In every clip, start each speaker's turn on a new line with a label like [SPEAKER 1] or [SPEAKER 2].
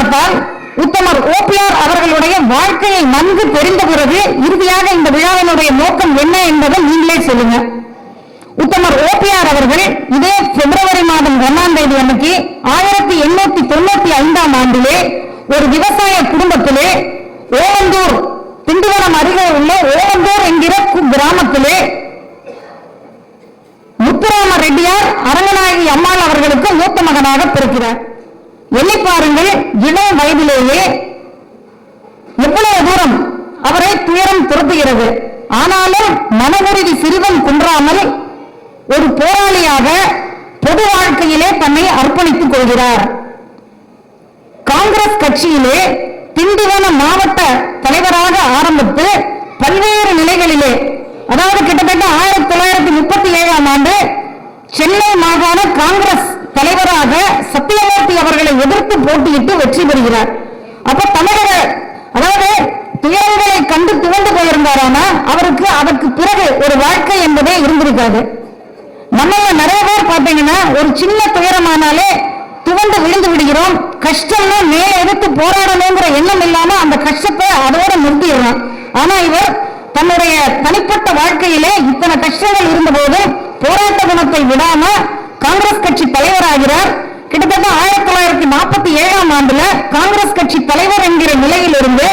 [SPEAKER 1] பார்த்தால் உத்தமர் ஓபிஆர் அவர்களுடைய வாழ்க்கையை நன்கு தெரிந்த பிறகு இறுதியாக இந்த விழாவினுடைய நோக்கம் என்ன என்பதை நீங்களே சொல்லுங்க. உத்தமர் ஓபிஆர் அவர்கள் இதே பிப்ரவரி மாதம் ஒன்னாம் தேதி அன்னைக்கு ஆயிரத்தி எண்ணூத்தி தொண்ணூத்தி ஐந்தாம் ஆண்டிலே ஒரு விவசாய குடும்பத்திலே ஓவந்தூர் திண்டுவனம் அருகே உள்ள ஓவந்தூர் என்கிற கிராமத்திலே முத்துராம ரெட்டியார் அரங்கநாயகி அம்மாள் அவர்களுக்கு மூத்த மகனாக பிறக்கிறார். எண்ணி பாருங்கள் இளம் வயதிலேயே எவ்வளவு தூரம் அவரை துயரம் துரத்துகிறது. ஆனாலும் மன உறுதி சிறிதும் குன்றாமல் ஒரு போராளியாக பொது வாழ்க்கையிலே தன்னை அர்ப்பணித்துக் கொள்கிறார். காங்கிரஸ் கட்சியிலே திண்டிவன மாவட்ட தலைவராக ஆரம்பித்து பல்வேறு நிலைகளிலே அதாவது கிட்டத்தட்ட ஆயிரத்தி தொள்ளாயிரத்தி முப்பத்தி ஏழாம் ஆண்டு சென்னை மாகாண காங்கிரஸ் தலைவராக சத்தியமூர்த்தி அவர்களை எதிர்த்து போட்டியிட்டு வெற்றி பெறுகிறார். அப்ப தமிழக அதாவது துயரங்களை கண்டு துவண்டு போயிருந்தாரானா அவருக்கு அதற்கு பிறகு ஒரு வாழ்க்கை என்பதே இருந்திருக்காது. நம்மள நிறைய பேர் பார்த்தீங்கன்னா ஒரு சின்ன துயரமானாலே துவண்டு விழுந்து விடுகிறோம் கஷ்டம்னா மேல எடுத்து போராடணுங்கிற எண்ணம் இல்லாம அந்த கஷ்டத்தை அதோட நிறுத்திடுறோம் ஆனா இவர் தன்னுடைய தனிப்பட்ட வாழ்க்கையிலே இத்தனை கஷ்டங்கள் இருந்த போதும் போராட்ட குணத்தை விடாம காங்கிரஸ் கட்சி தலைவராகிறார். கிட்டத்தட்ட ஆயிரத்தி தொள்ளாயிரத்தி நாற்பத்தி ஏழாம் ஆண்டுல காங்கிரஸ் கட்சி தலைவர் என்கிற நிலையிலிருந்து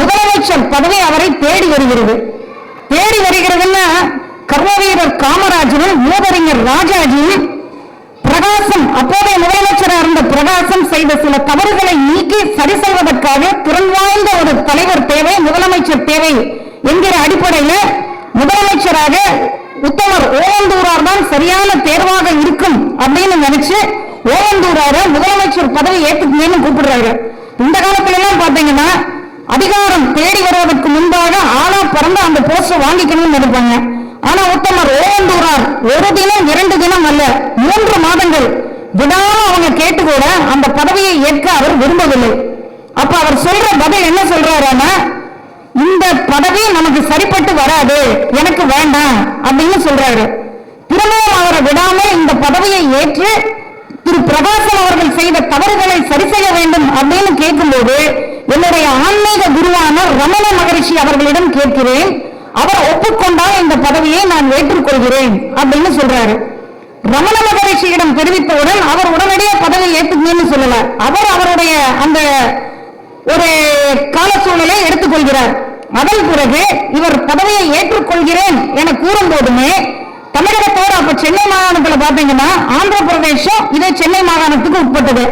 [SPEAKER 1] முதலமைச்சர் பதவி அவரை தேடி வருகிறது. தேடி வருகிறதுன்னா கர்மவீரர் காமராஜரும் மூதறிஞர் ராஜாஜியும் பிரகாசம் அப்போதைய முதலமைச்சராக இருந்த பிரகாசம் செய்த சில தவறுகளை நீக்கி சரி செய்வதற்காக திறன் வாய்ந்த ஒரு தலைவர் தேவை முதலமைச்சர் தேவை என்கிற அடிப்படையில முதலமைச்சராக உத்தமர் ஓவந்தூரார் தான் சரியான தேர்வாக இருக்கும் அப்படின்னு நினைச்சு ஓவந்தூரார முதலமைச்சர் பதவி ஏற்றுக்கணும்னு கூப்பிடுறாரு. இந்த காலத்துல எல்லாம் பாத்தீங்கன்னா அதிகாரம் தேடி வருவதற்கு முன்பாக ஆளா பிறந்த அந்த போஸ்டர் வாங்கிக்கணும்னு நினைப்பாங்க. ஆனா உத்தமர் ஓவந்தூரார் ஒரு தினம் இரண்டு தினம் அல்ல மூன்று மாதங்கள் விடாம அவங்க கேட்டு கூட அந்த பதவியை ஏற்க அவர் விரும்பவில்லை. அப்ப அவர் சொல்ற பதில் என்ன சொல்றாருன்னா இந்த பதவி நமக்கு சரிப்பட்டு வராது. எனக்கு வேண்டாம் அப்படின்னு சொல்றாரு. திரும்பவும் அவரை விடாமல் இந்த பதவியை ஏற்று திரு பிரகாசன் அவர்கள் செய்த தவறுகளை சரி செய்ய வேண்டும் அப்படின்னு கேட்கும்போது என்னுடைய ஆன்மீக குருவான ரமண மகரிஷி அவர்களிடம் கேட்கிறேன். அவர் ஒப்புக்கொண்டால் இந்த பதவியை நான் ஏற்றுக்கொள்கிறேன் அப்படின்னு சொல்றாரு. ரமண மகரிஷியிடம் தெரிவித்தவுடன் அவர் உடனடியாக பதவி ஏற்றுக்கணும்னு சொல்லல. அவர் அவருடைய அந்த ஒரு கால சூழலை எடுத்துக்கொள்கிறார். அதன் பிறகு இவர் பதவியை ஏற்றுக்கொள்கிறேன் என கூறும் போதுமே தமிழகத்தோடு அப்ப சென்னை மாகாணத்துல பாத்தீங்கன்னா ஆந்திர பிரதேசம் இதே சென்னை மாகாணத்துக்கு உட்பட்டது.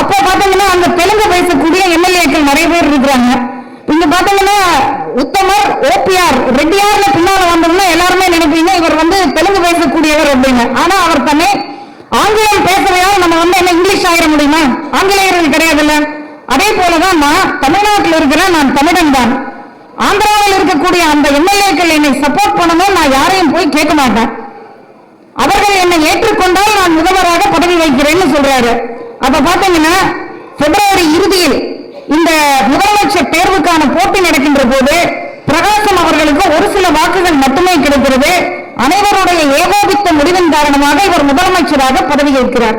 [SPEAKER 1] அப்ப பாத்தீங்கன்னா அங்க தெலுங்கு பேசக்கூடிய எம்எல்ஏக்கள் நிறைய பேர் இருக்கிறாங்க. இங்க பாத்தீங்கன்னா உத்தமர் ஓபிஆர் ரெட்டியார்ல பின்னால வந்தோம்னா எல்லாருமே நினைப்பீங்க இவர் வந்து தெலுங்கு பேசக்கூடியவர் அப்படின்னு. ஆனா அவர் தன்னை ஆங்கிலம் பேசுறதால நம்ம வந்து என்ன இங்கிலீஷ் ஆயிட முடியுமா? ஆங்கிலேயர்கள் கிடையாதுல்ல. அதே போலதான் நான் தமிழ்நாட்டில் இருக்கிறேன் நான் தமிழன் தான். ஆந்திராவில் இருக்கக்கூடிய அந்த எம்எல்ஏக்கள் என்னை சப்போர்ட் பண்ணணும் நான் யாரையும் போய் கேட்க மாட்டேன். அவர்கள் என்னை ஏற்றுக்கொண்டால் நான் முதல்வராக பதவி வைக்கிறேன்னு சொல்றாரு. அப்ப பாத்தீங்கன்னா பிப்ரவரி இறுதியில் இந்த முதலமைச்சர் தேர்வுக்கான போட்டி நடக்கின்ற போது பிரகாசம் அவர்களுக்கு ஒரு சில வாக்குகள் மட்டுமே கிடைக்கிறது. அனைவருடைய ஏகோபித்த முடிவின் காரணமாக இவர் முதலமைச்சராக பதவி ஏற்கிறார்.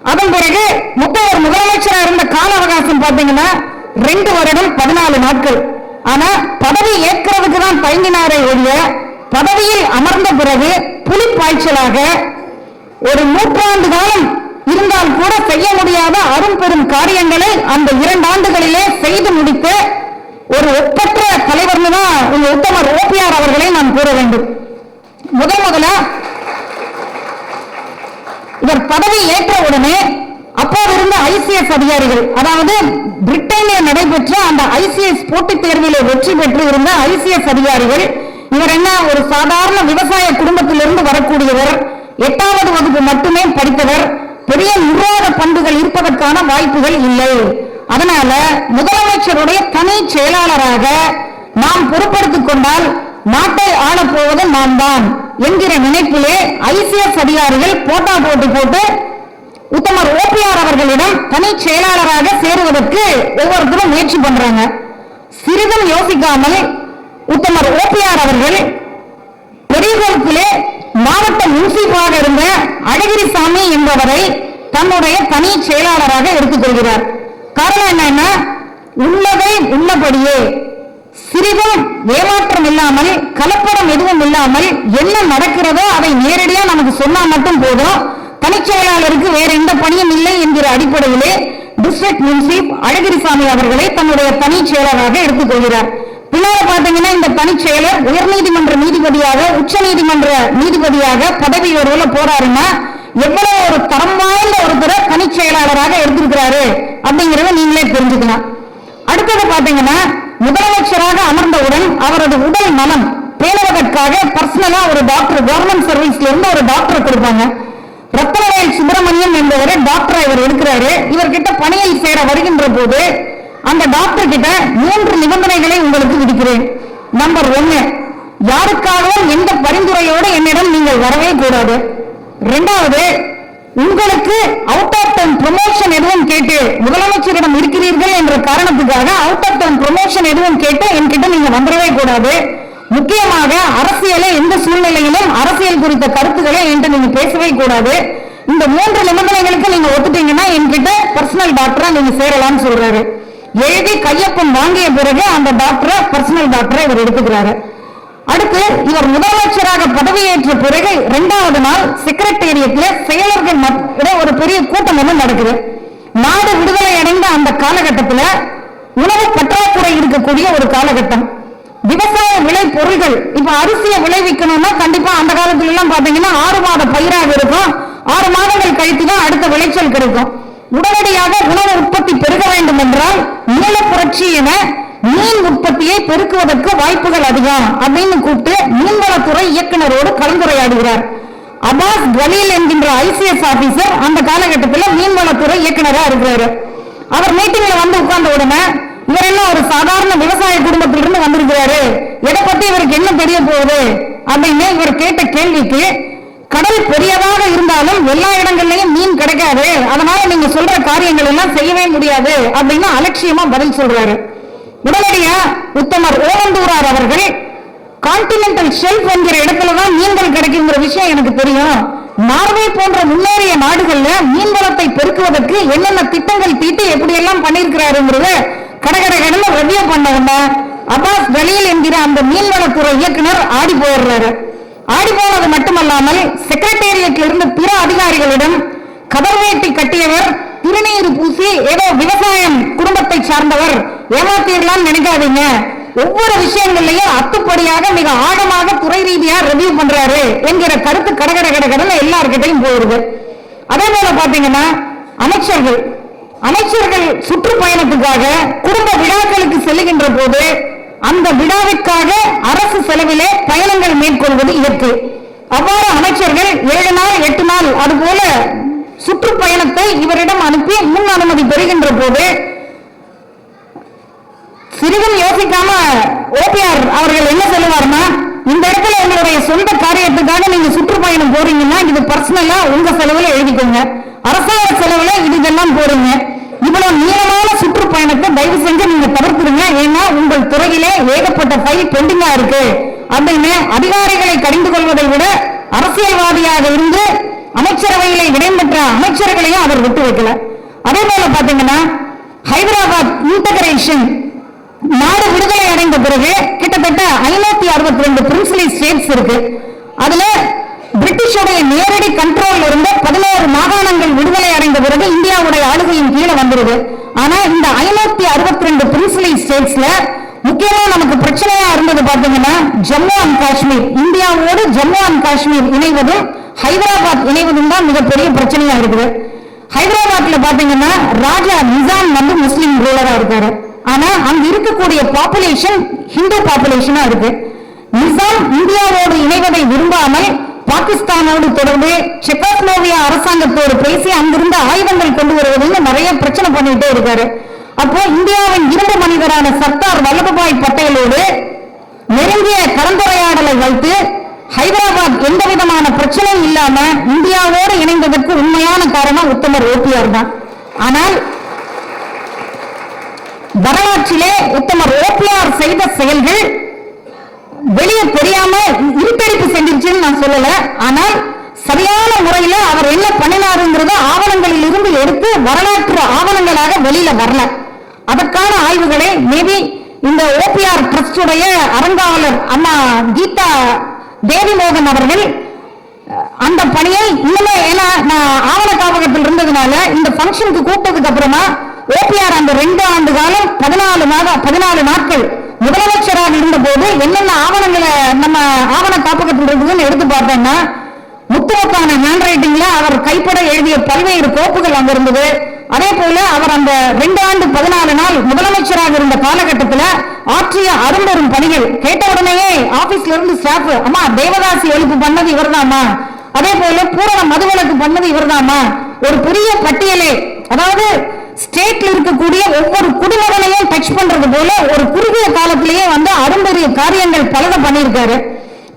[SPEAKER 1] அதன் பிறகு முத்தையர் முதலமைச்சராக இருந்த கால அவகாசம் பார்த்தீங்கன்னா ரெண்டு வருடம் பதினாலு நாட்கள். ஆனா பதவி ஏற்கிறதுக்கு தான் தயங்கினாரே ஒழிய பதவியில் அமர்ந்த பிறகு புலிப்பாய்ச்சலாக ஒரு நூற்றாண்டு காலம் இருந்தால் கூட செய்ய முடியாத அரும்பெரும் காரியங்களை அந்த இரண்டு ஆண்டுகளிலே செய்து முடித்த ஒரு ஒப்பற்ற தலைவர்னு தான் உங்க உத்தமர் ஓபிஆர் அவர்களை நான் கூற வேண்டும். முதல் முதலா இவர் பதவி ஏற்ற உடனே அப்போது இருந்த ஐசிஎஸ் அதிகாரிகள் அதாவது பிரிட்டனில் நடைபெற்ற அந்த ஐசிஎஸ் போட்டித் தேர்விலே வெற்றி பெற்று இருந்த ஐசிஎஸ் அதிகாரிகள் இவர் என்ன ஒரு சாதாரண விவசாய குடும்பத்திலிருந்து வரக்கூடியவர் எட்டாவது வகுப்பு மட்டுமே படித்தவர் பெரிய நிர்வாக பண்புகள் இருப்பதற்கான வாய்ப்புகள் இல்லை. அதனால முதலமைச்சருடைய தனி செயலாளராக நாம் பொறுப்படுத்திக் கொண்டால் நாட்டை ஆளப்போவது நான் தான் என்கிற நினைப்பிலே ஐசிஎஸ் அதிகாரிகள் போட்டா போட்டி போட்டு உத்தமர் ஓபிஆர் அவர்களிடம் தனி செயலாளராக சேருவதற்கு ஒவ்வொருத்தரும் முயற்சி பண்றாங்க. சிறிதும் யோசிக்காமல் உத்தமர் ஓபிஆர் அவர்கள் பெரியகுளத்திலே மாவட்ட முன்சீப்பாக இருந்த அழகிரிசாமி என்பவரை தன்னுடைய தனி செயலாளராக எடுத்துக்கொள்கிறார் காரணம் என்னன்னா உள்ளதை உள்ளபடியே சிறிதும் ஏமாற்றம் இல்லாமல் கலப்படம் எதுவும் இல்லாமல் என்ன நடக்கிறதோ அதை நேரடியா நமக்கு சொன்னா மட்டும் போதும். தனிச்செயலாளருக்கு வேற எந்த பணியும் இல்லை என்கிற அடிப்படையிலே டிஸ்ட்ரிக்ட் முன்சீப் அழகிரிசாமி அவர்களை தன்னுடைய பணி செயலராக எடுத்துக்கொள்கிறார் பின்னால பாத்தீங்கன்னா இந்த பணி செயலர் உயர்நீதிமன்ற நீதிபதியாக உச்ச நீதிமன்ற நீதிபதியாக பதவி உயர்வுல போறாருன்னா எவ்வளவு ஒரு தரம் வாய்ந்த ஒருத்தரை பணி செயலாளராக எடுத்திருக்கிறாரு அப்படிங்கறத நீங்களே தெரிஞ்சுக்கலாம் அடுத்தது பாத்தீங்கன்னா முதலமைச்சராக அமர்ந்தவுடன் அவரது உடல் நலம் பேணுவதற்காக பர்சனலா ஒரு டாக்டர் கவர்மெண்ட் சர்வீஸ்ல இருந்து ஒரு டாக்டர் கொடுப்பாங்க. ரத்னவேல் சுப்பிரமணியம் என்பவரை டாக்டர் இவர் இருக்கிறாரு. இவர்கிட்ட பணியில் சேர வருகின்ற போது அந்த டாக்டர் கிட்ட மூன்று நிபந்தனைகளை உங்களுக்கு விதிக்கிறேன். நம்பர் ஒன்னு யாருக்காகவும் எந்த பரிந்துரையோடு என்னிடம் நீங்கள் வரவே கூடாது. ரெண்டாவது உங்களுக்கு அவுட் ஆஃப் டவுன் ப்ரொமோஷன் எதுவும் கேட்டு முதலமைச்சரிடம் இருக்கிறீர்கள் என்ற காரணத்துக்காக அவுட் ஆஃப் டவுன் ப்ரொமோஷன் எதுவும் கேட்டு என்கிட்ட நீங்க வந்துடவே கூடாது. முக்கியமாக அரசியலை எந்த சூழ்நிலையிலும் அரசியல் குறித்த கருத்துக்களை என்கிட்ட நீங்க பேசவே கூடாது. இந்த மூன்று நிபந்தனைகளுக்கு நீங்க ஒத்துட்டீங்கன்னா என்கிட்ட பர்சனல் டாக்டரா நீங்க சேரலாம்னு சொல்றாரு. எழுதி கையொப்பம் வாங்கிய பிறகு அந்த டாக்டரை பர்சனல் டாக்டரை இவர் எடுத்துக்கிறாரு. அடுத்து இவர் முதலமைச்சராக பதவியேற்ற பிறகு இரண்டாவது நாள் செக்ரட்டேரியத்தில் செயலர்கள் ஒரு பெரிய கூட்டம் வந்து நடக்குது. நாடு விடுதலை அடைந்த அந்த காலகட்டத்துல உணவு பற்றாக்குறை இருக்கக்கூடிய ஒரு காலகட்டம். விவசாய விளை பொருள்கள் இப்ப அரிசியை விளைவிக்கணும்னா கண்டிப்பா அந்த காலத்துல எல்லாம் பாத்தீங்கன்னா ஆறு மாத பயிராக இருக்கும். ஆறு மாதங்கள் கழித்து தான் அடுத்த விளைச்சல் கிடைக்கும். உடனடியாக உணவு உற்பத்தி பெருக வேண்டும் என்றால் மூல புரட்சி என மீன் உற்பத்தியை பெருக்குவதற்கு வாய்ப்புகள் அதிகம் அப்படின்னு கூப்பிட்டு மீன்வளத்துறை இயக்குனரோடு கலந்துரையாடுகிறார். அபாஸ் கலீல் என்கின்ற ஐசிஎஸ் ஆபீசர் அந்த காலகட்டத்தில் மீன்வளத்துறை இயக்குனரா இருக்கிறாரு. அவர் மீட்டிங்ல வந்து உட்கார்ந்த உடனே இவர் என்ன ஒரு சாதாரண விவசாய குடும்பத்திலிருந்து வந்திருக்கிறாரு? எதை பத்தி இவருக்கு என்ன தெரிய போகுது? அப்படின்னு இவர் கேட்ட கேள்விக்கு கடல் பெரியதாக இருந்தாலும் எல்லா இடங்கள்லயும் மீன் கிடைக்காது. அதனால நீங்க சொல்ற காரியங்கள் எல்லாம் செய்யவே முடியாது. அப்படின்னு அலட்சியமா பதில் சொல்றாரு. உடனடியா உத்தமர் ஓவந்தூரார் அவர்கள் கான்டினென்டல் ஷெல்ஃப் என்கிற இடத்துல தான் மீன்கள் கிடைக்குங்கிற விஷயம் எனக்கு தெரியும். நார்வே போன்ற முன்னேறிய நாடுகள்ல மீன் வளத்தை பெருக்குவதற்கு என்னென்ன திட்டங்கள் தீட்டி எப்படி எல்லாம் பண்ணிருக்கிறாருங்கிறத கடகட கடல ரெவியூ பண்ண உடனே அபாஸ் வெளியில் என்கிற அந்த மீன்வளத்துறை இயக்குனர் ஆடி போயிடுறாரு. ஆடி போனது மட்டுமல்லாமல் செக்ரட்டேரியட்ல இருந்து பிற அதிகாரிகளிடம் கதர்வேட்டி கட்டியவர் திருநீர் பூசி ஏதோ விவசாயம் குடும்பத்தை சார்ந்தவர் ஏமாத்திடலாம் நினைக்காதீங்க. ஒவ்வொரு விஷயங்கள்லயும் அத்துப்படியாக மிக ஆழமாக துறை ரீதியா ரிவ்யூ பண்றாரு என்கிற கருத்து கடகட கடகடல எல்லார்கிட்டையும் போயிருது அதே போல பாத்தீங்கன்னா அமைச்சர்கள். அமைச்சர்கள் சுற்றுப்பயணத்துக்காக குடும்ப விழாக்களுக்கு செல்லுகின்ற போது அந்த விழாவிற்காக அரசு செலவிலே பயணங்கள் மேற்கொள்வது இயற்கை. அவ்வாறு அமைச்சர்கள் ஏழு நாள் எட்டு நாள் அதுபோல சுற்றுப்பயணத்தை இவரிடம் அனுப்பி முன் அனுமதி பெறுகின்ற போது சிறிதும் யோசிக்காம ஓபிஆர் அவர்கள் என்ன சொல்லுவார்னா இந்த இடத்துல உங்களுடைய சொந்த காரியத்துக்காக நீங்க சுற்றுப்பயணம் போறீங்கன்னா இது பர்சனலா உங்க செலவுல எழுதிக்கோங்க. அரசாங்க செலவுல இது இதெல்லாம் போறீங்க இவ்வளவு நீளமான சுற்றுப்பயணத்தை தயவு செஞ்சு நீங்க தவிர்த்துருங்க. ஏன்னா உங்கள் துறையிலே ஏகப்பட்ட ஃபைல் பெண்டிங்கா இருக்கு. அப்படின்னு அதிகாரிகளை கடிந்து கொள்வதை விட அரசியல்வாதியாக இருந்து அமைச்சரவையிலே இடம்பெற்ற அமைச்சர்களையும் அவர் விட்டு வைக்கல. அதே போல பாத்தீங்கன்னா ஹைதராபாத் இன்டகிரேஷன் நாடு விடுதலை அடைந்த பிறகு கிட்டத்தட்ட ஐநூத்தி அறுபத்தி ரெண்டு பிரின்சிபலி ஸ்டேட்ஸ் இருக்கு. அதுல பிரிட்டிஷோடைய நேரடி கண்ட்ரோல் இருந்த பதினோரு மாகாணங்கள் விடுதலை அடைந்த பிறகு இந்தியாவுடைய ஆளுகையின் கீழே வந்துருது. ஆனா இந்த ஐநூத்தி அறுபத்தி ரெண்டு பிரின்சிபலி ஸ்டேட்ஸ்ல முக்கியமா நமக்கு பிரச்சனையா இருந்தது பாத்தீங்கன்னா ஜம்மு அண்ட் காஷ்மீர். இந்தியாவோடு ஜம்மு அண்ட் காஷ்மீர் இணைவதும் ஹைதராபாத் இணைவதும் தான் மிகப்பெரிய பிரச்சனையா இருக்குது. ஹைதராபாத்ல பாத்தீங்கன்னா ராஜா நிசாம் வந்து முஸ்லீம் ரூலரா இருக்காரு. ஆனா அங்க இருக்கக்கூடிய பாப்புலேஷன் ஹிந்து பாப்புலேஷனா இருக்கு. நிசாம் இந்தியாவோடு இணைவதை விரும்பாமல் பாகிஸ்தானோடு தொடர்ந்து செக்கோஸ்லோவியா அரசாங்கத்தோடு பேசி அங்கிருந்து ஆயுதங்கள் கொண்டு வருவதுன்னு நிறைய பிரச்சனை பண்ணிட்டே இருக்காரு. அப்போ இந்தியாவின் இரும்பு மனிதரான சர்தார் வல்லபாய் பட்டேலோடு நெருங்கிய கலந்துரையாடலை வைத்து ஹைதராபாத் எந்த விதமான பிரச்சனையும் இல்லாம இந்தியாவோடு இணைந்ததற்கு உண்மையான காரணம் உத்தமர் ஓபிஆர் தான். ஆனால் வரலாற்றிலே உத்தமர் ஓபிஆர் செய்த செயல்கள் வெளியே தெரியாம இருட்டடிப்பு செஞ்சிருச்சுன்னு நான் சொல்லல. ஆனால் சரியான முறையில அவர் என்ன பண்ணினாருங்கிறத ஆவணங்களில் இருந்து எடுத்து வரலாற்று ஆவணங்களாக வெளியில வரல. அதற்கான ஆய்வுகளை மேபி இந்த ஓபிஆர் ட்ரஸ்டுடைய அறங்காவலர் அம்மா கீதா தேவிமோகன் அவர்கள் அந்த பணியை இன்னுமே ஏன்னா நான் ஆவண காப்பகத்தில் இருந்ததுனால இந்த ஃபங்க்ஷனுக்கு கூப்பிட்டதுக்கு அப்புறமா ஓபிஆர் அந்த ரெண்டு ஆண்டு காலம் பதினாலு மாதம் பதினாலு நாட்கள் முதலமைச்சராக இருந்த போது என்னென்ன ஆவணங்களை நம்ம ஆவண காப்பகத்தில் எடுத்து பார்த்தோம்னா முத்துவக்கான ஹேண்ட் ரைட்டிங்ல அவர் கைப்பட எழுதிய பல்வேறு கோப்புகள் அங்க இருந்தது. அதே போல அவர் அந்த ரெண்டு ஆண்டு பதினாலு நாள் முதலமைச்சராக இருந்த காலகட்டத்தில் ஆற்றிய அரும்பெரும் பணிகள் கேட்ட உடனேயே ஆபீஸ்ல இருந்து ஸ்டாஃப் அம்மா தேவதாசி எழுப்பு பண்ணது இவர்தாம்மா. அதே போல பூரண மதுவிலக்கு பண்ணது இவர்தாம்மா. ஒரு பெரிய பட்டியலே அதாவது ஸ்டேட்ல இருக்கக்கூடிய ஒவ்வொரு குடிமகனையும் டச் பண்றது போல ஒரு குறுகிய காலத்திலேயே வந்து அரும்பெரிய காரியங்கள் பலத பண்ணியிருக்காரு.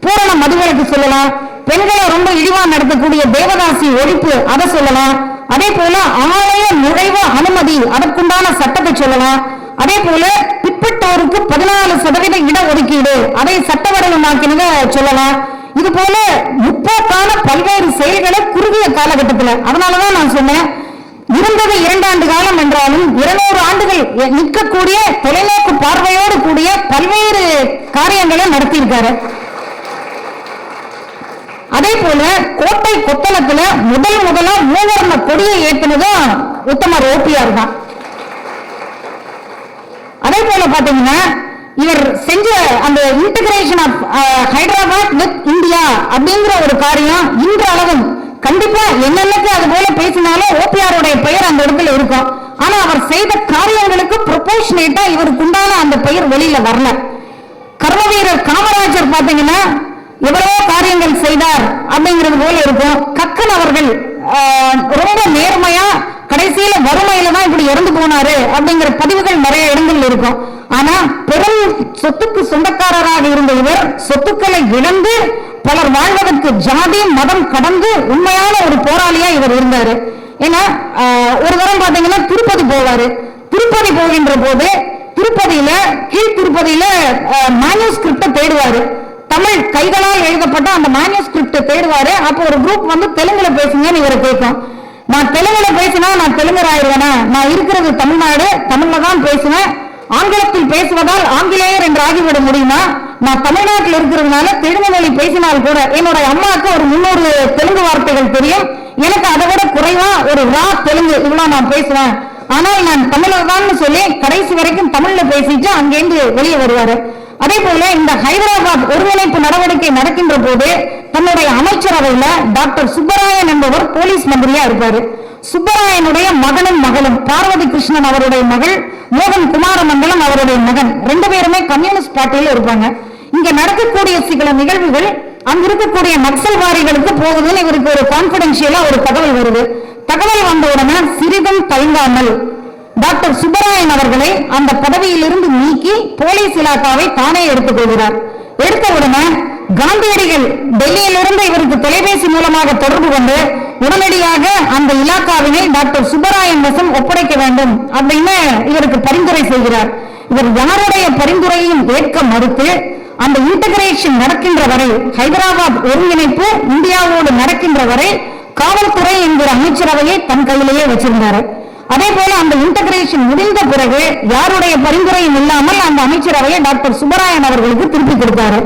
[SPEAKER 1] பூரண மதுவிலக்கு சொல்லலாம். பெண்களை ரொம்ப இழிவா நடத்தக்கூடிய தேவதாசி ஒழிப்பு அதை சொல்லலாம். அதே போல ஆலய நுழைவு அனுமதி அதற்குண்டான சட்டத்தை சொல்லலாம். அதே போல பிற்பட்டோருக்கு பதினாலு சதவீத இட ஒதுக்கீடு அதை சட்டவரமாக்கினத சொல்லலாம். இது போல முற்போக்கான பல்வேறு செயல்களை குறுகிய காலகட்டத்தில் அதனாலதான் நான் சொன்னேன். இருந்தது இரண்டாண்டு காலம் என்றாலும் இருநூறு ஆண்டுகள் நிற்கக்கூடிய தொலைநோக்கு பார்வையோடு கூடிய பல்வேறு காரியங்களை நடத்தியிருக்காரு. அதே போல கோட்டை கொத்தளத்துல முதல் முதலா மூவர்ண கொடியை ஏற்றினதும் உத்தமர் ஓபிஆர் தான். அதே போல பாத்தீங்கன்னா இவர் செஞ்ச அந்த integration of Hyderabad with India அப்படிங்கிற ஒரு காரியம் இன்று அளவும் கண்டிப்பா என்னென்னக்கு அது போல பேசினாலும் ஓபிஆருடைய பெயர் அந்த இடத்துல இருக்கும். ஆனா அவர் செய்த காரியங்களுக்கு ப்ரொபோஷனேட்டா இவருக்கு உண்டான அந்த பெயர் வெளியில வரல. கர்ம வீரர் காமராஜர் பாத்தீங்கன்னா எவ்வளவோ காரியங்கள் செய்தார் அப்படிங்கிறது போல இருக்கும். கக்கன் அவர்கள் ஆஹ், ரொம்ப நேர்மையா கடைசியில வறுமையில தான் இப்படி இறந்து போனாரு அப்படிங்கிற பதிவுகள் நிறைய இடங்கள் இருக்கும். ஆனா பெரும் சொத்துக்கு சொந்தக்காரராக இருந்த இவர் சொத்துக்களை இழந்து பலர் வாழ்வதற்கு ஜாதி மதம் கடந்து உண்மையான ஒரு போராளியா இவர் இருந்தாரு. ஏன்னா ஒரு தரம் பாத்தீங்கன்னா திருப்பதி போவாரு. திருப்பதி போகின்ற போது திருப்பதியில கீழ் திருப்பதியில மேனியூஸ்கிரிப்ட தேடுவாரு. தமிழ் கைகளால் எழுதப்பட்ட அந்த மேனியூஸ்கிரிப்ட தேடுவாரு. அப்போ ஒரு குரூப் வந்து தெலுங்குல பேசுங்கன்னு இவரை கேட்கும். நான் தெலுங்குல பேசினா நான் தெலுங்கர் ஆயிடுவேனா? நான் இருக்கிறது தமிழ்நாடு தமிழ்ல தான் பேசுவேன். ஆங்கிலத்தில் பேசுவதால் ஆங்கிலேயர் என்று ஆகிவிட முடியுமா? நான் தமிழ்நாட்டில் இருக்கிறதுனால தெலுங்கு மொழி பேசினால் கூட என்னோட அம்மாவுக்கு ஒரு முன்னூறு தெலுங்கு வார்த்தைகள் தெரியும். எனக்கு அதை விட குறைவா ஒரு ரா தெலுங்கு இவ்வளவு நான் பேசுவேன். ஆனால் நான் தமிழர் தான் சொல்லி கடைசி வரைக்கும் தமிழ்ல பேசிட்டு அங்கேருந்து வெளியே வருவாரு. அதே போல இந்த ஹைதராபாத் ஒருங்கிணைப்பு நடவடிக்கை நடக்கின்ற போது தன்னுடைய அமைச்சரவையில டாக்டர் சுப்பராயன் என்பவர் போலீஸ் மந்திரியா இருப்பாரு. சுப்பராயனுடைய மகனும் மகளும் பார்வதி கிருஷ்ணன் அவருடைய மகள் மோகன் குமாரமங்கலம் அவருடைய மகன் ரெண்டு பேருமே கம்யூனிஸ்ட் பார்ட்டியில இருப்பாங்க. இங்க நடக்கக்கூடிய சில நிகழ்வுகள் அங்க இருக்கக்கூடிய நக்சல்வாதிகளுக்கு போகுதுன்னு இவருக்கு ஒரு கான்பிடென்சியலா ஒரு தகவல் வருது. தகவல் வந்த உடனே சிறிதும் தயங்காமல் டாக்டர் சுப்பராயன் அவர்களை அந்த பதவியிலிருந்து நீக்கி போலீஸ் இலாக்காவை தானே எடுத்துக் கொள்கிறார். எடுத்த உடனே காந்தியடிகள் டெல்லியிலிருந்து இவருக்கு தொலைபேசி மூலமாக தொடர்பு கொண்டு உடனடியாக அந்த இலாக்காவினை டாக்டர் சுப்பராயன் வசம் ஒப்படைக்க வேண்டும் அப்படின்னு இவருக்கு பரிந்துரை செய்கிறார். இவர் யாருடைய பரிந்துரையும் ஏற்க மறுத்து அந்த இன்டகிரேஷன் நடக்கின்ற வரை ஹைதராபாத் ஒருங்கிணைப்பு இந்தியாவோடு நடக்கின்ற வரை காவல்துறை என்கிற அமைச்சரவையை தன் கையிலேயே வச்சிருந்தாரு. அதே போல அந்த இன்டகிரேஷன் முடிந்த பிறகு யாருடைய பரிந்துரையும் இல்லாமல் அந்த அமைச்சரவையை டாக்டர் சுப்பராயன் அவர்களுக்கு திருப்பி கொடுத்தாரு.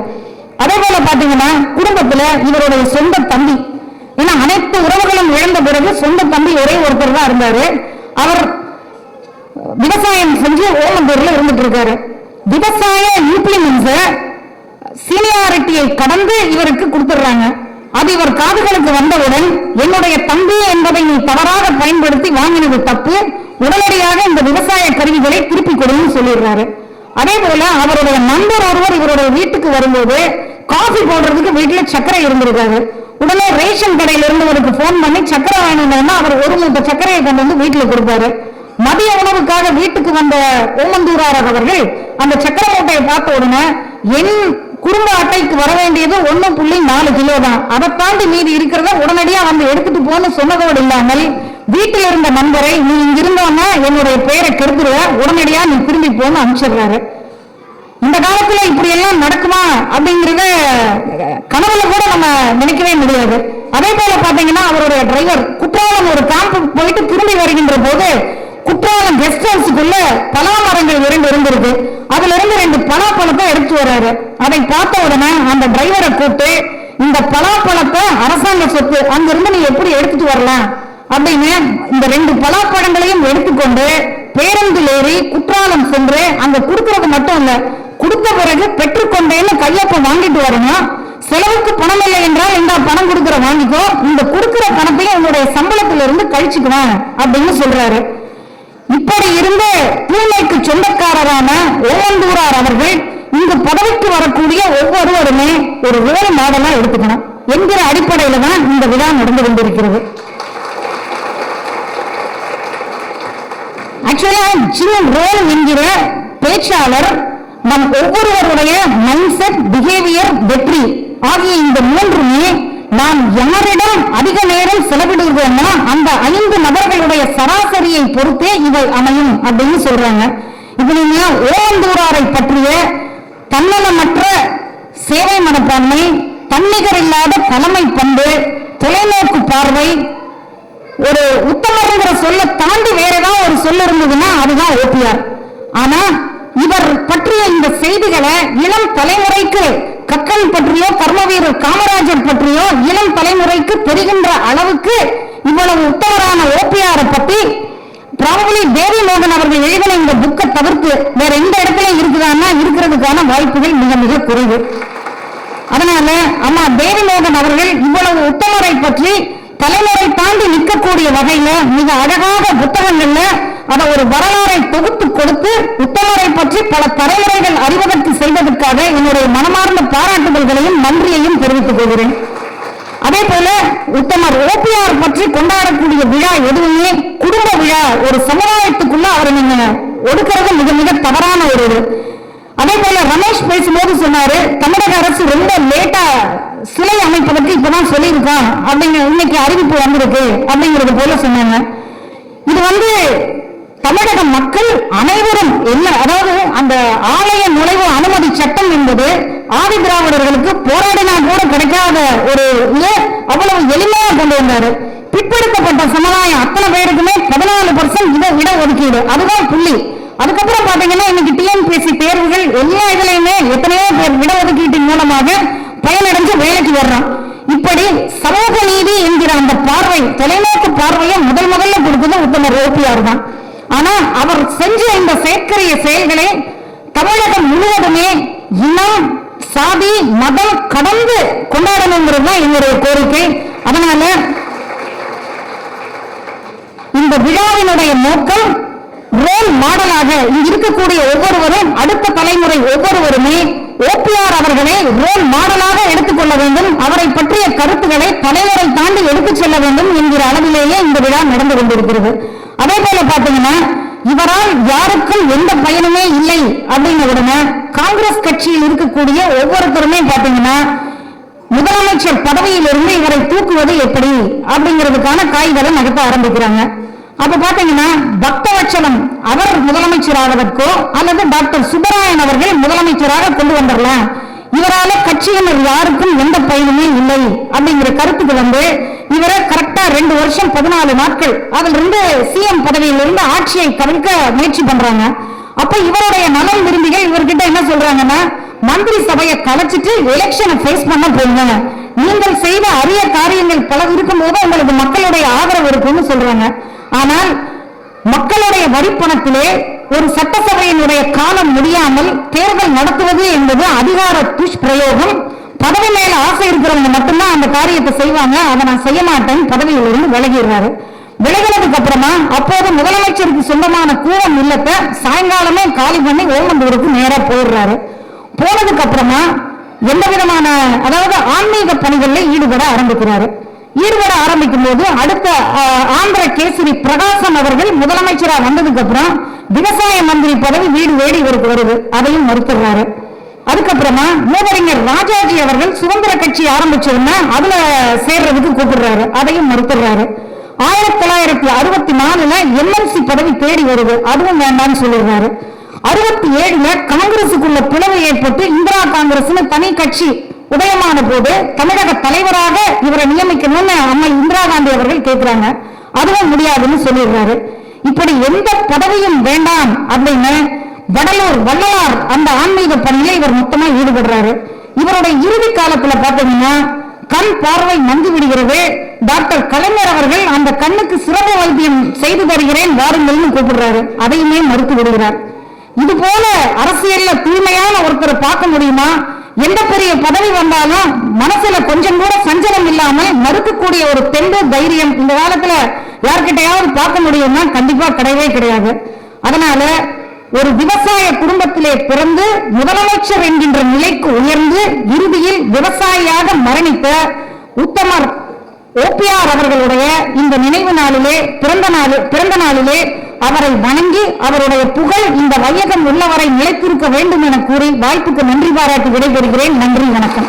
[SPEAKER 1] அதே போல பாத்தீங்கன்னா குடும்பத்துல இவருடைய சொந்த தம்பி ஏன்னா அனைத்து உறவுகளும் இழந்த பிறகு சொந்த தம்பி ஒரே ஒருத்தர் தான் இருந்தாரு. அவர் விவசாயம் செஞ்சு ஓமந்தூர்ல இருந்துட்டு இருக்காரு. விவசாய இம்ப்ளிமெண்ட்ஸ சீனியாரிட்டியை கடந்து இவருக்கு கொடுத்துடுறாங்க. அது இவர் காதுகளுக்கு வந்தவுடன் என்னுடைய தம்பி என்பதை நீ தவறாக பயன்படுத்தி வாங்கினது தப்பு. உடனடியாக இந்த விவசாய கருவிகளை திருப்பி கொடுன்னு சொல்லிடுறாரு. அதே போல அவருடைய நண்பர் ஒருவர் இவருடைய வீட்டுக்கு வரும்போது காஃபி போடுறதுக்கு வீட்டுல சர்க்கரை இருந்திருக்காரு. உடனே ரேஷன் கடையில இருந்தவருக்கு போன் பண்ணி சக்கரை வாங்கினா அவர் ஒரு மூட்டை சக்கரையை கொண்டு வந்து வீட்டுல கொடுப்பாரு. மதிய உணவுக்காக வீட்டுக்கு வந்த ஓமந்தூரார் அவர்கள் அந்த சக்கர மூட்டையை பார்த்த உடனே என் குடும்ப அட்டைக்கு வர வேண்டியது ஒன்று புள்ளி நாலு கிலோ தான். அதை தாண்டி மீதி இருக்கிறத உடனடியா வந்து எடுத்துட்டு போன்னு சொன்னதோடு இல்லாமல் வீட்டில் இருந்த நண்பரை நீ இங்க இருந்தோன்னா என்னுடைய பெயரை கெடுத்துருவ உடனடியா நீ திரும்பி போன்னு அனுப்பிச்சிடுறாரு. இந்த காலத்துல இப்படி எல்லாம் நடக்குமா? அப்படிங்கறத கனவுல கூட நம்ம நினைக்கவே முடியாது. அதே போல பாத்தீங்கன்னா அவருடைய டிரைவர் குற்றாலம் ஒரு கேம்புக்கு போயிட்டு திரும்பி வருகின்ற போது குற்றாலம் கெஸ்ட் ஹவுஸுக்குள்ள பலா மரங்கள் இரண்டு இருந்திருக்கு. அதுல இருந்து ரெண்டு பலாப்பழத்தை எடுத்து வர்றாரு. அதை பார்த்த உடனே அந்த டிரைவரை கூப்பிட்டு இந்த பலாப்பழத்தை அரசாங்க சொத்து அங்கிருந்து நீ எப்படி எடுத்துட்டு வரலாம்? அப்படின்னு இந்த ரெண்டு பலாப்பழங்களையும் எடுத்துக்கொண்டு பேருந்தில் ஏறி குற்றாலம் சென்று அங்க கொடுக்கறது மட்டும் இல்ல கொடுத்த பிறகு பெற்றுக்கொண்டேன்னு கையப்ப வாங்கிட்டு வரணும். செலவுக்கு பணம் இல்லை என்றால் இந்த பணம் கொடுக்கற வாங்கிக்கோ. இந்த கொடுக்கிற பணத்தையும் உன்னுடைய சம்பளத்திலிருந்து இருந்து கழிச்சுக்குவேன் அப்படின்னு சொல்றாரு. இப்படி இருந்த பூனைக்கு சொந்தக்காரரான ஓவந்தூரார் அவர்கள் இந்த பதவிக்கு வரக்கூடிய ஒவ்வொருவருமே ஒரு ரோல் மாடலா எடுத்துக்கணும். என்கிற அடிப்படையில தான் இந்த விழா நடந்து கொண்டிருக்கிறது. ஆக்சுவலா ஜிம் ரோல் என்கிற பேச்சாளர். நம் ஒவ்வொருவருடைய மைண்ட் செட் பிஹேவியர் வெற்றி ஆகிய இந்த மூன்றுமே நாம் யாரிடம் அதிக நேரம் செலவிடுகிறோமோ அந்த ஐந்து நபர்களுடைய சராசரியை பொறுத்தே இவை அமையும் அப்படின்னு சொல்றாங்க. இப்ப நீங்க ஓவந்தூராரை பற்றிய தன்னலமற்ற சேவை மனப்பான்மை தன்னிகர் இல்லாத தலைமை பண்பு தொலைநோக்கு பார்வை ஒரு உத்தமருங்கிற சொல்ல தாண்டி வேற ஏதாவது ஒரு சொல் இருந்ததுன்னா அதுதான் ஓபிஆர் ஆனா இவர் பற்றிய இந்த செய்திகளை இளம் தலைமுறைக்கு கக்கன் பற்றியோ கர்மவீரர் காமராஜர் பற்றியோ இளம் தலைமுறைக்கு தெரிகின்ற அளவுக்கு இவ்வளவு உத்தமரான ஓபிஆரை பற்றி ப்ராபபிளி தேவி மோகன் அவர்கள் எழுதின இந்த புக்கை தவிர்த்து வேற எந்த இடத்துல இருக்குதான்னா இருக்கிறதுக்கான வாய்ப்புகள் மிக மிக குறைவு. அதனால அம்மா தேவிமோகன் அவர்கள் இவ்வளவு உத்தமரை பற்றி தலைமுறை தாண்டி நிற்கக்கூடிய வகையில மிக அழகாக புத்தகங்கள்ல அதை ஒரு வரலாறை தொகுத்து கொடுத்து உத்தமரை பற்றி பல தலைவரைகள் அறிவதற்கு செய்வதற்காக என்னுடைய மனமார்ந்த பாராட்டுதல்களையும் நன்றியையும் தெரிவித்துக் கொள்கிறேன். அதே போல உத்தமர் ஓபிஆர் பற்றி கொண்டாடக்கூடிய விழா எதுவுமே குடும்ப விழா ஒரு சமுதாயத்துக்குள்ள அவரை நீங்க ஒடுக்கிறது மிக மிக தவறான ஒரு இது. அதே போல ரமேஷ் பேசும்போது சொன்னாரு தமிழக அரசு ரொம்ப லேட்டா சிலை அமைப்பதற்கு இப்பதான் சொல்லியிருக்கான் அப்படிங்கிற இன்னைக்கு அறிவிப்பு வந்திருக்கு அப்படிங்கிறது போல சொன்னாங்க. இது வந்து தமிழக மக்கள் அனைவரும் என்ன அதாவது அந்த ஆலய நுழைவு அனுமதி சட்டம் என்பது ஆதி திராவிடர்களுக்கு போராடினா கூட கிடைக்காத ஒரு அவ்வளவு எளிமையா கொண்டு வந்தாரு. பிற்படுத்தப்பட்ட சமுதாயம் அத்தனை பேருக்குமே பதினாலு பர்சன்ட் இதை விட ஒதுக்கீடு. அதுதான் புள்ளி. அதுக்கப்புறம் பாத்தீங்கன்னா இன்னைக்கு டிஎன்பிஎஸ்சி தேர்வுகள் எல்லா இதுலயுமே எத்தனையோ பேர் இட ஒதுக்கீட்டின் மூலமாக பயனடைஞ்சு வேலைக்கு வர்றான். இப்படி சமூக நீதி என்கிற அந்த பார்வை தொலைநோக்கு பார்வையை முதல் முதல்ல கொடுத்தது உத்தமர் ஓபிஆர் தான். ஆனா அவர் செஞ்ச இந்த செயற்கரிய செயல்களை தமிழகம் முழுவதுமே இனம் சாதி மதம் கடந்து கொண்டாடணுங்கிறது தான் எங்களுடைய கோரிக்கை. அதனால இந்த விழாவினுடைய நோக்கம் ரோல் மாடலாக இங்கு இருக்கக்கூடிய ஒவ்வொருவரும் அடுத்த தலைமுறை ஒவ்வொருவருமே ஓபிஆர் அவர்களை ரோல் மாடலாக எடுத்துக்கொள்ள வேண்டும். அவரை பற்றிய கருத்துக்களை தலைவரை தாண்டி எடுத்துச் செல்ல வேண்டும் என்கிற அளவிலேயே இந்த விழா நடந்து கொண்டிருக்கிறது. அதே போல பாத்தீங்கன்னா இவரால் யாருக்கும் எந்த பயனுமே இல்லை அப்படிங்கிற உடனே காங்கிரஸ் கட்சியில் இருக்கக்கூடிய ஒவ்வொருத்தருமே பாத்தீங்கன்னா முதலமைச்சர் பதவியிலிருந்து இவரை தூக்குவது எப்படி அப்படிங்கிறதுக்கான காய்களை நகர்த்த ஆரம்பிக்கிறாங்க. அப்ப பாத்தீங்கன்னா பக்தவச்சலம் அவர் முதலமைச்சர் ஆவதற்கோ அல்லது டாக்டர் சுப்பராயன் அவர்கள் முதலமைச்சராக கொண்டு வந்துடலாம் இவரால கட்சியினர் யாருக்கும் எந்த பயனுமே இல்லை அப்படிங்கிற கருத்துக்கு வந்து இவரை கரெக்டா ரெண்டு வருஷம் பதினாலு நாட்கள் அதில் இருந்து சிஎம் பதவியிலிருந்து ஆட்சியை கவிழ்க்க முயற்சி பண்றாங்க. அப்ப இவருடைய நலன் விரும்பிகள் இவர்கிட்ட என்ன சொல்றாங்கன்னா மந்திரி சபையை கலைச்சிட்டு எலெக்ஷனை ஃபேஸ் பண்ண போங்க. நீங்கள் செய்த அரிய காரியங்கள் பல இருக்கும்போது உங்களுக்கு மக்களுடைய ஆதரவு இருக்குன்னு சொல்றாங்க. ஆனால் மக்களுடைய வரிப்பணத்திலே ஒரு சட்டசபையினுடைய காலம் முடியாமல் தேர்தல் நடத்துவது என்பது அதிகார துஷ்பிரயோகம் பதவி மேல ஆசை இருக்கிறவங்க மட்டும்தான் அந்த காரியத்தை செய்வாங்க. அதை நான் செய்ய மாட்டேன். பதவியிலிருந்து விலகிடுறாரு. விலகினதுக்கு அப்புறமா அப்போது முதலமைச்சருக்கு சொந்தமான கூடம் இல்லத்தை சாயங்காலமே காலி பண்ணி ஓமந்தூருக்கு நேரா போயிடுறாரு. போனதுக்கு அப்புறமா எந்த விதமான அதாவது ஆன்மீக பணிகளில் ஈடுபட ஆரம்பிக்கிறாரு. ஈடுபட ஆரம்பிக்கும் போது அடுத்த ஆந்திர கேசரி பிரகாசம் அவர்கள் முதலமைச்சராக வந்ததுக்கு அப்புறம் விவசாய மந்திரி பதவி வீடு வேடி இவருக்கு வருது. அதையும் மறுத்துறாரு அதுக்கப்புறமா மூவறிஞர் ராஜாஜி அவர்கள் சுதந்திர கட்சி ஆரம்பிச்ச அதுல சேர்றதுக்கு கூப்பிடுறாரு. அதையும் மறுத்துடுறாரு. ஆயிரத்தி தொள்ளாயிரத்தி அறுபத்தி நாலுல எம்எல்சி பதவி தேடி வருது. அதுவும் வேண்டாம்னு சொல்லிடுறாரு. அறுபத்தி ஏழுல காங்கிரசுக்குள்ள பிளவு ஏற்பட்டு இந்திரா காங்கிரஸ்னு தனி கட்சி உதயமான போது தமிழக தலைவராக இவரை நியமிக்கணும்னு அம்மா இந்திரா காந்தி அவர்கள் கேட்கிறாங்க அதுவும் முடியாதுன்னு சொல்லிடுறாரு. இப்படி எந்த பதவியும் வேண்டாம் அப்படின்னு வடலூர் வள்ளலார் அந்த ஆன்மீக பணியில இவர் மொத்தமா ஈடுபடுறாரு. இவருடைய இறுதி காலத்துல பாத்தீங்கன்னா கண் பார்வை மங்கி விடுகிறது. டாக்டர் கலைஞர் அவர்கள் அந்த கண்ணுக்கு சிறப்பு வைத்தியம் செய்து தருகிறேன் வாருங்கள்னு கூப்பிடுறாரு. அதையுமே மறுத்து விடுகிறார். இது போல அரசியல்ல தூய்மையான ஒருத்தரை பார்க்க முடியுமா? எந்த பெரிய பதவி வந்தாலும் மனசுல கொஞ்சம் கூட சஞ்சலம் இல்லாமல் மறுக்கக்கூடிய ஒரு தெம்பு தைரியம் இந்த காலத்துல யார்கிட்டயாவது பார்க்க முடியும்னா கண்டிப்பா கிடையவே கிடையாது. அதனால ஒரு விவசாய குடும்பத்திலே பிறந்து முதலமைச்சர் என்கின்ற நிலைக்கு உயர்ந்து இறுதியில் விவசாயியாக மரணித்த உத்தமர் ஓபிஆர் அவர்களுடைய இந்த நினைவு நாளிலே பிறந்த நாள் பிறந்த நாளிலே அவரை வணங்கி அவருடைய புகழ் இந்த வையகம் உள்ளவரை நிலைத்திருக்க வேண்டும் என கூறி வாய்ப்புக்கு நன்றி பாராட்டி விடைபெறுகிறேன். நன்றி வணக்கம்.